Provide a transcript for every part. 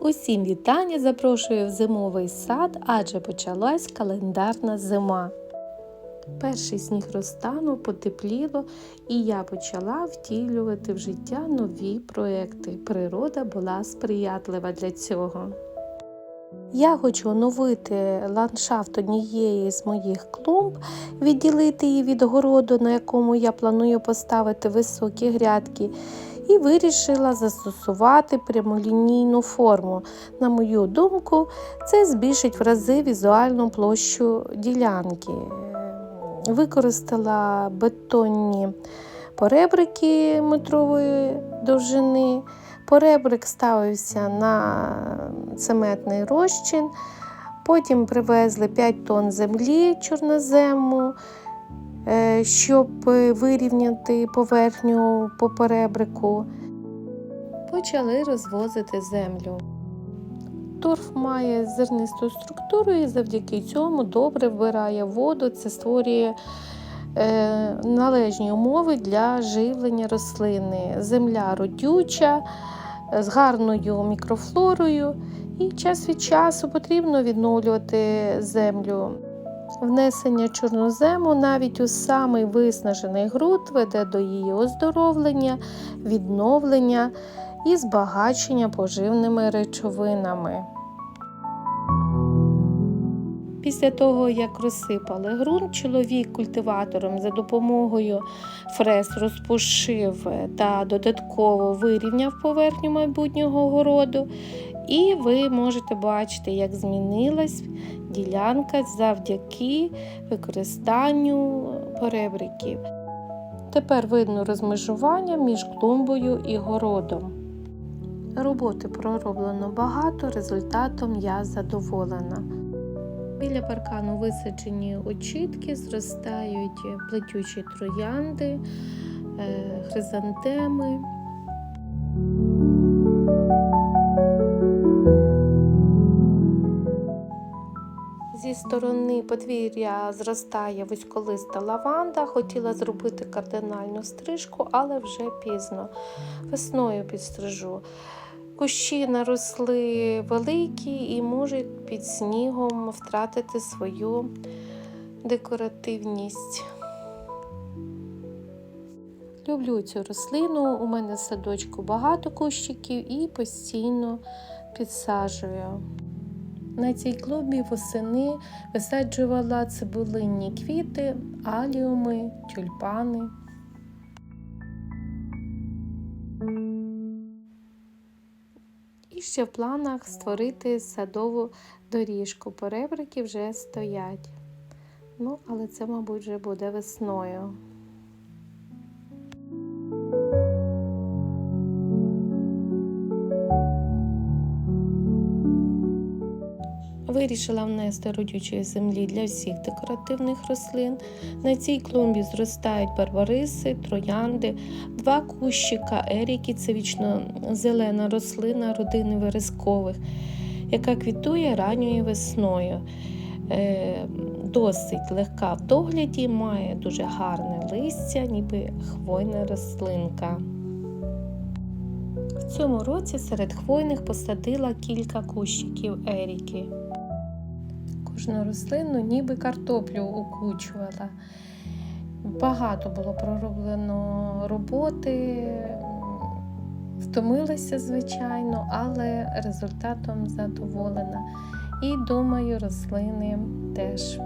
Усім вітання! Запрошую в зимовий сад, адже почалась календарна зима. Перший сніг розтанув, потепліло, і я почала втілювати в життя нові проекти. Природа була сприятлива для цього. Я хочу оновити ландшафт однієї з моїх клумб, відділити її від городу, на якому я планую поставити високі грядки, і вирішила застосувати прямолінійну форму. На мою думку, це збільшить в рази візуальну площу ділянки. Використала бетонні поребрики метрової довжини. Поребрик ставився на цементний розчин. Потім привезли 5 тонн землі чорнозему, щоб вирівняти поверхню по поребрику. Почали розвозити землю. Торф має зернисту структуру і завдяки цьому добре вбирає воду. Це створює е, належні умови для живлення рослини. Земля родюча, з гарною мікрофлорою, і час від часу потрібно відновлювати землю. Внесення чорнозему навіть у самий виснажений груд веде до її оздоровлення, відновлення і збагачення поживними речовинами. Після того, як розсипали ґрунт, чоловік культиватором за допомогою фрез розпушив та додатково вирівняв поверхню майбутнього городу. І ви можете бачити, як змінилась ділянка завдяки використанню поребриків. Тепер видно розмежування між клумбою і городом. Роботи пророблено багато, результатом я задоволена. Біля паркану висаджені очітки, зростають плетючі троянди, хризантеми. Зі сторони подвір'я зростає вузьколиста лаванда. Хотіла зробити кардинальну стрижку, але вже пізно. Весною підстрижу. Кущі наросли великі і можуть під снігом втратити свою декоративність. Люблю цю рослину, у мене в садочку багато кущиків і постійно підсаджую. На цій клубі восени висаджувала цибулинні квіти, аліуми, тюльпани. І ще в планах створити садову доріжку. Поребрики вже стоять. Ну, але це, мабуть, вже буде весною. Вирішила внести родючої землі для всіх декоративних рослин. На цій клумбі зростають барбариси, троянди, два кущика еріки це вічно зелена рослина родини верескових, яка квітує ранньою весною. Е, досить легка в догляді, має дуже гарне листя, ніби хвойна рослинка. В цьому році серед хвойних посадила кілька кущиків еріки. Кожну рослину ніби картоплю окучувала. Багато було пророблено роботи, втомилася, звичайно, але результатом задоволена. І думаю, рослини теж.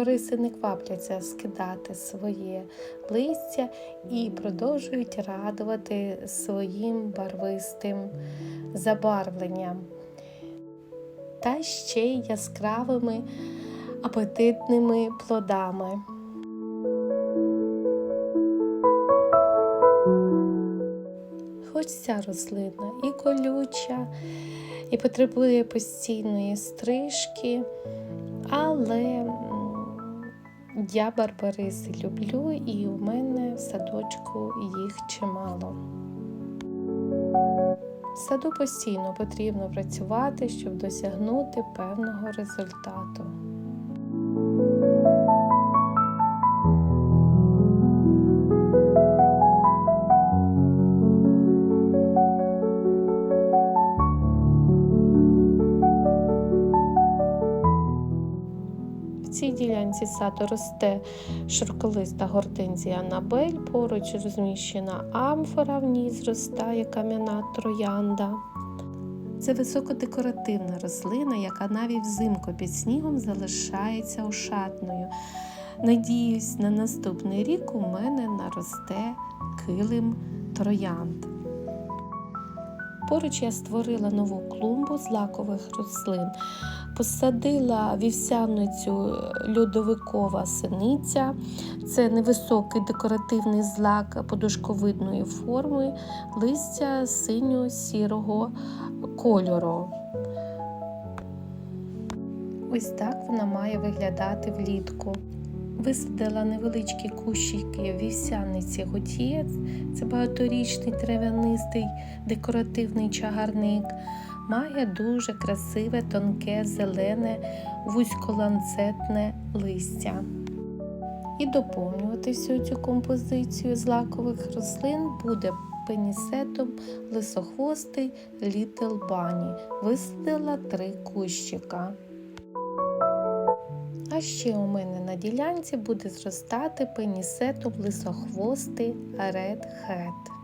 Барбариси не квапляться скидати своє листя і продовжують радувати своїм барвистим забарвленням та ще й яскравими апетитними плодами. Хоч ця рослина і колюча, і потребує постійної стрижки, але я барбариси люблю, і у мене в садочку їх чимало. В саду постійно потрібно працювати, щоб досягнути певного результату. Цій саду росте широколиста гортензія Анабель, поруч розміщена амфора, в ній зростає кам'яна троянда. Це високодекоративна рослина, яка навіть взимку під снігом залишається ошатною. Надіюсь, на наступний рік у мене наросте килим троянд. Поруч я створила нову клумбу з лакових рослин, посадила вівсяницю льодовикова синиця. Це невисокий декоративний злак подушковидної форми, листя синьо-сірого кольору. Ось так вона має виглядати влітку. Висадила невеличкі кущики вівсяниці готієць. Це багаторічний трав'янистий декоративний чагарник. Має дуже красиве, тонке, зелене, вузьколанцетне листя. І доповнювати всю цю композицію з лакових рослин буде пенісетом лисохвостий Little Bunny. Висадила три кущика. А ще у мене на ділянці буде зростати пенісетом лисохвостий Red Hat.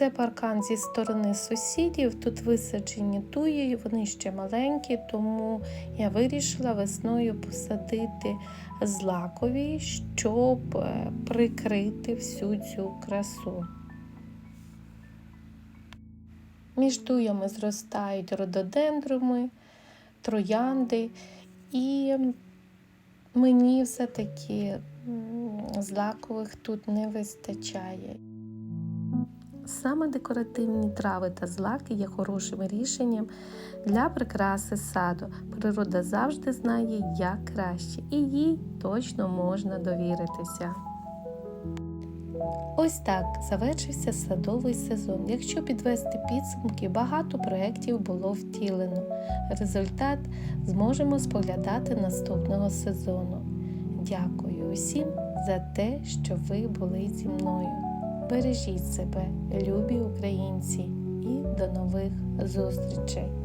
Це паркан зі сторони сусідів. Тут висаджені туї, вони ще маленькі, тому я вирішила весною посадити злакові, щоб е, прикрити всю цю красу. Між туями зростають рододендруми, троянди, і мені все-таки злакових тут не вистачає. Саме декоративні трави та злаки є хорошим рішенням для прикраси саду. Природа завжди знає, як краще, і їй точно можна довіритися. Ось так завершився садовий сезон. Якщо підвести підсумки, багато проєктів було втілено. Результат зможемо споглядати наступного сезону. Дякую усім за те, що ви були зі мною. Бережіть себе, любі українці, і до нових зустрічей!